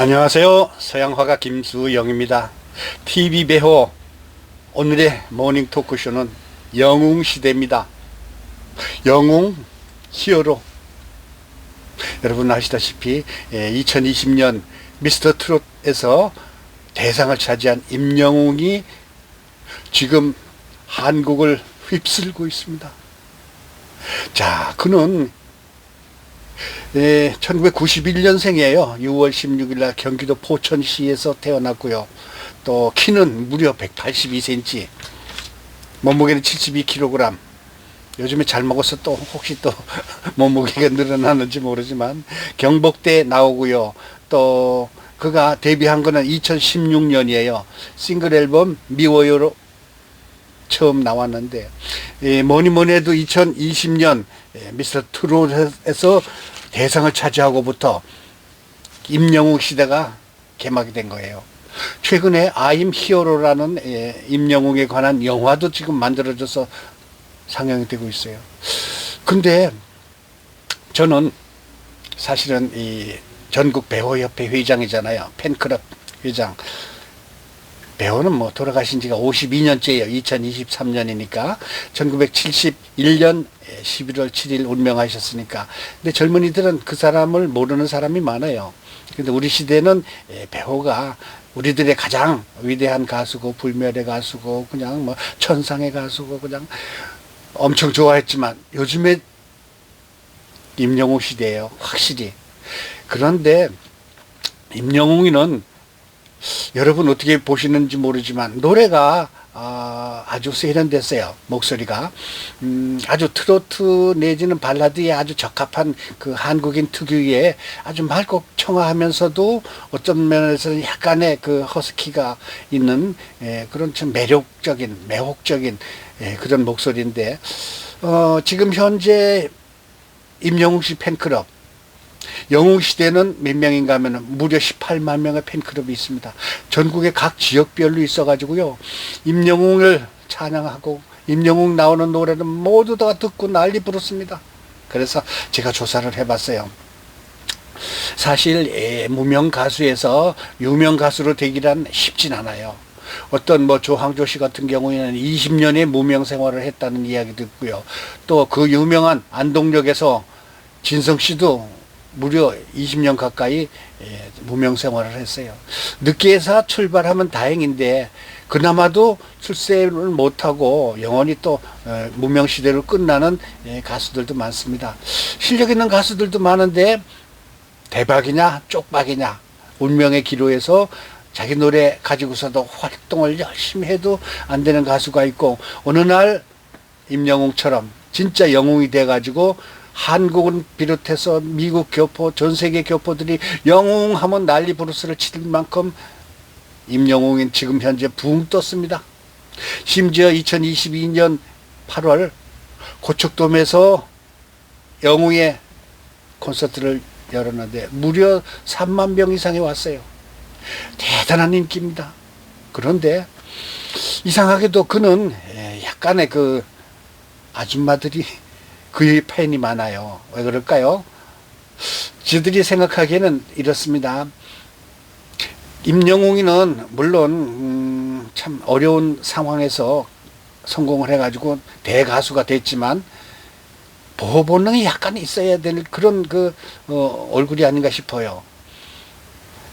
안녕하세요. 서양화가 김수영입니다. TV 배호 오늘의 모닝 토크쇼는 영웅 시대입니다. 영웅 히어로 여러분 아시다시피 2020년 미스터 트롯에서 대상을 차지한 임영웅이 지금 한국을 휩쓸고 있습니다. 자, 그는 예, 1991년생이에요. 6월 16일 날 경기도 포천시에서 태어났고요. 또 키는 무려 182cm, 몸무게는 72kg. 요즘에 잘 먹어서 또 혹시 또 몸무게가 늘어나는지 모르지만 경복대에 나오고요. 또 그가 데뷔한 거는 2016년이에요. 싱글 앨범 미워요로 처음 나왔는데 예, 뭐니 뭐니 해도 2020년 예, 미스터 트롯에서 대상을 차지하고부터 임영웅 시대가 개막이 된 거예요. 최근에 아임 히어로라는 예, 임영웅에 관한 영화도 지금 만들어져서 상영이 되고 있어요. 근데 저는 사실은 이 전국 배우협회 회장이잖아요. 팬클럽 회장. 배우는 뭐 돌아가신 지가 52년째예요. 2023년이니까 1971년 11월 7일 운명하셨으니까. 근데 젊은이들은 그 사람을 모르는 사람이 많아요. 근데 우리 시대는 예, 배우가 우리들의 가장 위대한 가수고 불멸의 가수고 그냥 뭐 천상의 가수고 그냥 엄청 좋아했지만 요즘에 임영웅 시대예요. 확실히. 그런데 임영웅이는 여러분 어떻게 보시는지 모르지만 노래가 아, 아주 세련됐어요 목소리가. 음, 아주 트로트 내지는 발라드에 아주 적합한 그 한국인 특유의 아주 맑고 청아하면서도 어떤 면에서는 약간의 그 허스키가 있는 예, 그런 참 매력적인 매혹적인 예, 그런 목소리인데 어, 지금 현재 임영웅 씨 팬클럽 영웅 시대는 몇 명인가 하면 무려 18만 명의 팬클럽이 있습니다. 전국의 각 지역별로 있어가지고요. 임영웅을 찬양하고 임영웅 나오는 노래는 모두 다 듣고 난리 부르습니다. 그래서 제가 조사를 해봤어요. 사실 예, 무명 가수에서 유명 가수로 되기란 쉽진 않아요. 어떤 뭐 조항조 씨 같은 경우에는 20년의 무명 생활을 했다는 이야기도 있고요. 또 그 유명한 안동역에서 진성 씨도 무려 20년 가까이 예, 무명 생활을 했어요. 늦게서 출발하면 다행인데 그나마도 출세를 못하고 영원히 또 어, 무명 시대로 끝나는 예, 가수들도 많습니다. 실력 있는 가수들도 많은데 대박이냐 쪽박이냐 운명의 기로에서 자기 노래 가지고서도 활동을 열심히 해도 안 되는 가수가 있고 어느 날 임영웅처럼 진짜 영웅이 돼가지고 한국은 비롯해서 미국 교포, 전 세계 교포들이 영웅하면 난리 부르스를 칠 만큼 임영웅은 지금 현재 붕 떴습니다. 심지어 2022년 8월 고척돔에서 영웅의 콘서트를 열었는데 무려 3만 명 이상이 왔어요. 대단한 인기입니다. 그런데 이상하게도 그는 약간의 그 아줌마들이 그의 팬이 많아요. 왜 그럴까요? 저들이 생각하기에는 이렇습니다. 임영웅이는 물론 음, 참 어려운 상황에서 성공을 해가지고 대가수가 됐지만 보호 본능이 약간 있어야 될 그런 그 어, 얼굴이 아닌가 싶어요.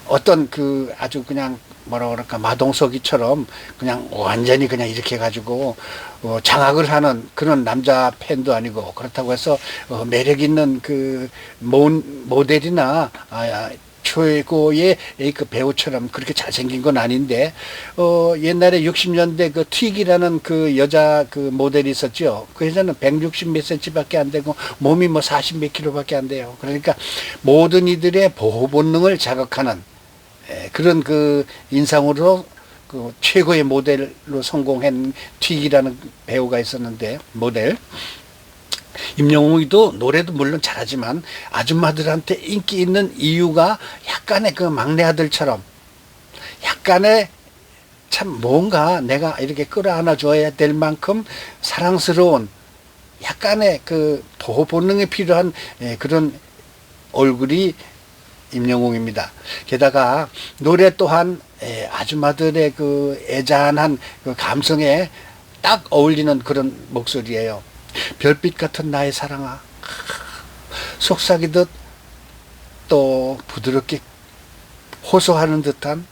어떤 그 아주 그냥 뭐라 그럴까 마동석이처럼 그냥 완전히 그냥 이렇게 해가지고 어, 장악을 하는 그런 남자 팬도 아니고 그렇다고 해서 어, 매력 있는 그 모, 모델이나 아, 최고의 그 배우처럼 그렇게 잘생긴 건 아닌데 어 옛날에 60년대 그 튀기라는 그 여자 그 모델이 있었죠. 그 여자는 160 몇 센치밖에 안 되고 몸이 뭐 40 몇 킬로밖에 안 돼요. 그러니까 모든 이들의 보호 본능을 자극하는 에, 그런 그 인상으로 그 최고의 모델로 성공한 튀기라는 배우가 있었는데 모델. 임영웅이도 노래도 물론 잘하지만 아줌마들한테 인기 있는 이유가 약간의 그 막내 아들처럼 약간의 참 뭔가 내가 이렇게 끌어안아 줘야 될 만큼 사랑스러운 약간의 그 보호 본능이 필요한 예, 그런 얼굴이 임영웅입니다. 게다가 노래 또한 에, 아줌마들의 그 애잔한 그 감성에 딱 어울리는 그런 목소리예요. 별빛 같은 나의 사랑아. 속삭이듯 또 부드럽게 호소하는 듯한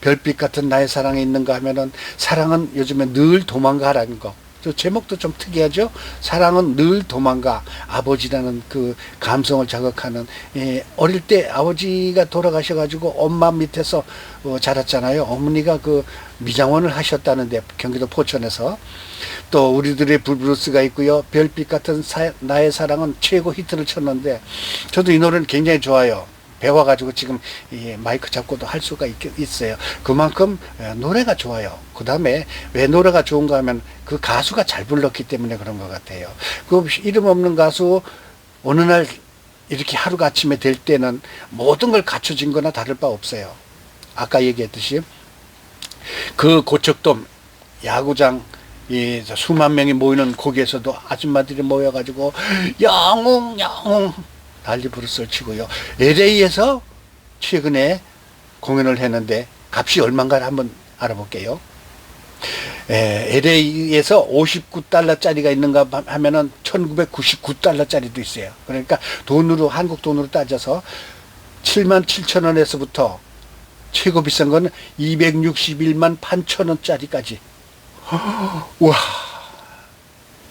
별빛 같은 나의 사랑이 있는가 하면은 사랑은 요즘에 늘 도망가라는 거. 저 제목도 좀 특이하죠? 사랑은 늘 도망가. 아버지라는 그 감성을 자극하는, 예, 어릴 때 아버지가 돌아가셔가지고 엄마 밑에서 어, 자랐잖아요. 어머니가 그 미장원을 하셨다는데, 경기도 포천에서. 또 우리들의 불브루스가 있고요. 별빛 같은 사- 나의 사랑은 최고 히트를 쳤는데, 저도 이 노래는 굉장히 좋아요. 배워가지고 지금 이 마이크 잡고도 할 수가 있, 있어요. 그만큼 에, 노래가 좋아요. 그 다음에 왜 노래가 좋은가 하면 그 가수가 잘 불렀기 때문에 그런 것 같아요. 그 이름 없는 가수 어느 날 이렇게 하루가 아침에 될 때는 모든 걸 갖춰진 거나 다를 바 없어요. 아까 얘기했듯이 그 고척돔 야구장 이 수만 명이 모이는 거기에서도 아줌마들이 모여가지고 영웅 영웅 난리 부르스를 치고요. LA에서 최근에 공연을 했는데 값이 얼마인가 한번 알아볼게요. 에, LA에서 59달러짜리가 있는가 하면은 1999달러짜리도 있어요. 그러니까 돈으로 한국 돈으로 따져서 7만 7천 원에서부터 최고 비싼 건 261만 8천 원짜리까지. 와.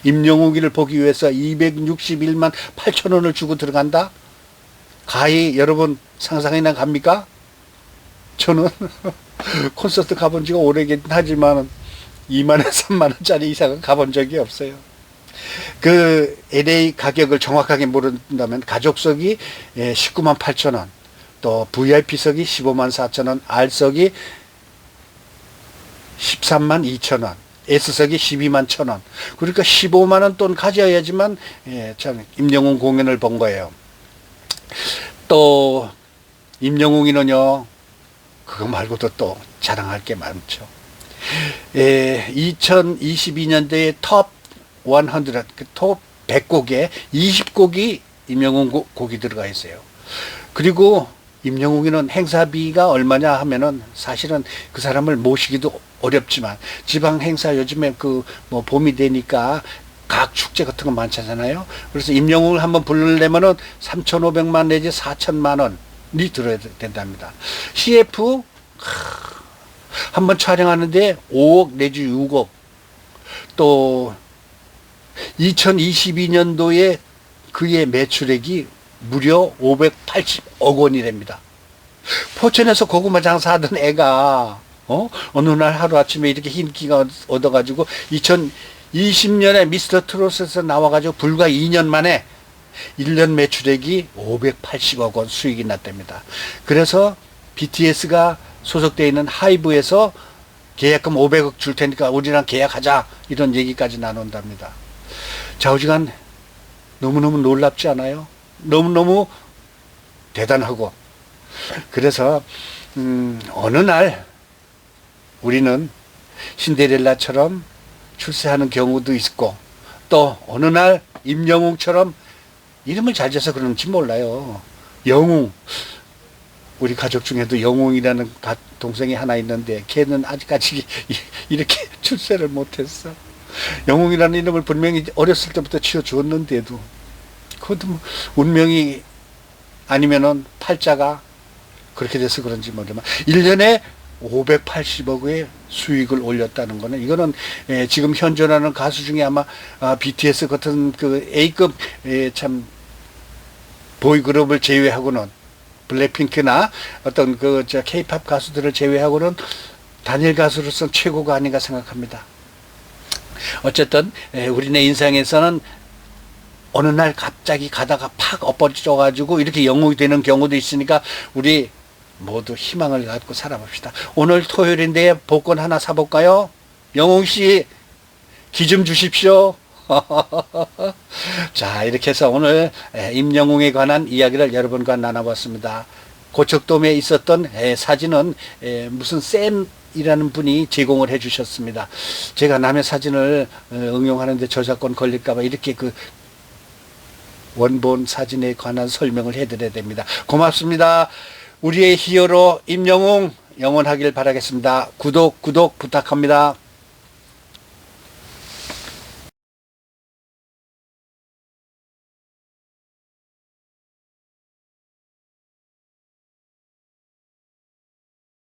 임영웅이를 보기 위해서 261만 8천 원을 주고 들어간다? 가히 여러분 상상이나 갑니까? 저는 콘서트 가본 지가 오래긴 하지만 2만원, 3만원짜리 이상은 가본 적이 없어요. 그 LA 가격을 정확하게 모른다면 가족석이 19만 8천 원, 또 VIP석이 15만 4천 원, R석이 13만 2천 원, S석이 12만 천 원. 그러니까 15만 원 돈 가져야지만 예, 참 임영웅 공연을 본 거예요. 또 임영웅이는요. 그거 말고도 또 자랑할 게 많죠. 예, 2022년도에 톱 100, 그톱 100곡에 20곡이 임영웅 곡- 곡이 들어가 있어요. 그리고 임영웅이는 행사비가 얼마냐 하면은 사실은 그 사람을 모시기도 어렵지만 지방 행사 요즘에 그 뭐 봄이 되니까 각 축제 같은 거 많잖아요. 그래서 임영웅을 한번 부르려면은 3,500만 내지 4천만 원이 들어야 된답니다. CF 한번 촬영하는데 5억 내지 6억 또 2022년도에 그의 매출액이 무려 580억 원이 됩니다. 포천에서 고구마 장사하던 애가 어? 어느 날 하루아침에 이렇게 인기가 얻어가지고 2020년에 미스터 트롯에서 나와가지고 불과 2년 만에 1년 매출액이 580억 원 수익이 났답니다. 그래서 BTS가 소속되어 있는 하이브에서 계약금 500억 줄 테니까 우리랑 계약하자 이런 얘기까지 나눈답니다. 좌우지간 너무너무 놀랍지 않아요? 너무너무 대단하고 그래서 음, 어느 날 우리는 신데렐라처럼 출세하는 경우도 있고 또 어느 날 임영웅처럼 이름을 잘 지어서 그런지 몰라요. 영웅 우리 가족 중에도 영웅이라는 가- 동생이 하나 있는데 걔는 아직까지 이- 이렇게 출세를 못했어. 영웅이라는 이름을 분명히 어렸을 때부터 지어주었는데도 그것도 뭐 운명이 아니면은 팔자가 그렇게 돼서 그런지 모르지만 1년에 580억의 수익을 올렸다는 거는 이거는 에, 지금 현존하는 가수 중에 아마 아, BTS 같은 그 A급 에, 참 보이그룹을 제외하고는 블랙핑크나 어떤 그 저 K-팝 가수들을 제외하고는 단일 가수로서 최고가 아닌가 생각합니다. 어쨌든 에, 우리네 인생에서는 어느 날 갑자기 가다가 팍 엎어져 가지고 이렇게 영웅이 되는 경우도 있으니까 우리 모두 희망을 갖고 살아봅시다. 오늘 토요일인데 복권 하나 사볼까요? 영웅 씨, 기 좀 주십시오. 자, 이렇게 해서 오늘 에, 임영웅에 관한 이야기를 여러분과 나눠봤습니다. 고척돔에 있었던 에, 사진은 에, 무슨 쌤이라는 분이 제공을 해 주셨습니다. 제가 남의 사진을 어, 응용하는데 저작권 걸릴까봐 이렇게 그 원본 사진에 관한 설명을 해드려야 됩니다. 고맙습니다. 우리의 히어로 임영웅 영원하길 바라겠습니다. 구독 구독 부탁합니다.